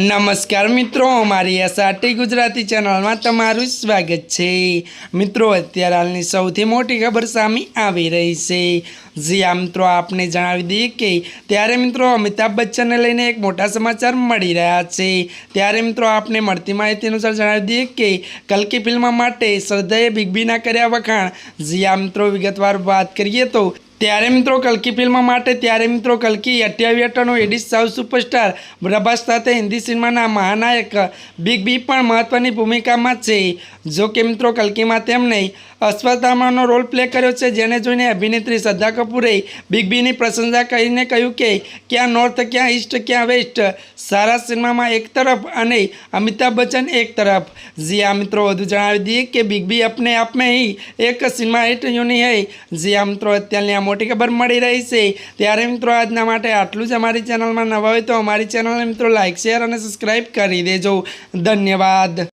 નમસ્કાર મિત્રો, અમારી એસઆરટી ગુજરાતી ચેનલમાં તમારું સ્વાગત છે. મિત્રો, અત્યારે હાલની સૌથી મોટી ખબર સામે આવી રહી છે. જી આ મિત્રો, આપને જણાવી દઈએ કે ત્યારે મિત્રો અમિતાભ બચ્ચનને લઈને એક મોટા સમાચાર મળી રહ્યા છે. ત્યારે મિત્રો, આપને મળતી માહિતી અનુસાર જણાવી દઈએ કે કલ્કી ફિલ્મ માટે શ્રદ્ધાએ બિગ બીના કર્યા વખાણ. જી આ મિત્રો, વિગતવાર વાત કરીએ તો ત્યારે મિત્રો કલ્કી ફિલ્મ માટે, ત્યારે મિત્રો કલ્કી અઠ્યાવી અઠ્ઠાણું એડિસ સાઉથ સુપરસ્ટાર પ્રભાસ સાથે હિન્દી સિનેમાના મહાનાયક બિગ બી પણ મહત્ત્વની ભૂમિકામાં છે. જો કે મિત્રો કલ્કીમાં તેમણે અશ્વત્થામાનો રોલ પ્લે કર્યો છે, જેને જોઈને અભિનેત્રી શ્રદ્ધા કપૂરે બિગ બીની પ્રશંસા કરીને કહ્યું કે, ક્યાં નોર્થ ક્યાં ઈસ્ટ ક્યાં વેસ્ટ સારા સિનેમામાં એક તરફ અને અમિતાભ બચ્ચન એક તરફ. જી મિત્રો, વધુ જણાવી દઈએ કે બિગ બી અપને આપને એક સિનેમા હિટ યુની હૈ. જી આ મિત્રો, અત્યારની આ મોટી ખબર મળી રહી છે. ત્યારે, મિત્રો, આજના માટે આટલું જ અમારી ચેનલમાં નવા હોય તો અમારી ચેનલને, મિત્રો લાઇક શેર અને સબસ્ક્રાઈબ કરી દેજો. ધન્યવાદ.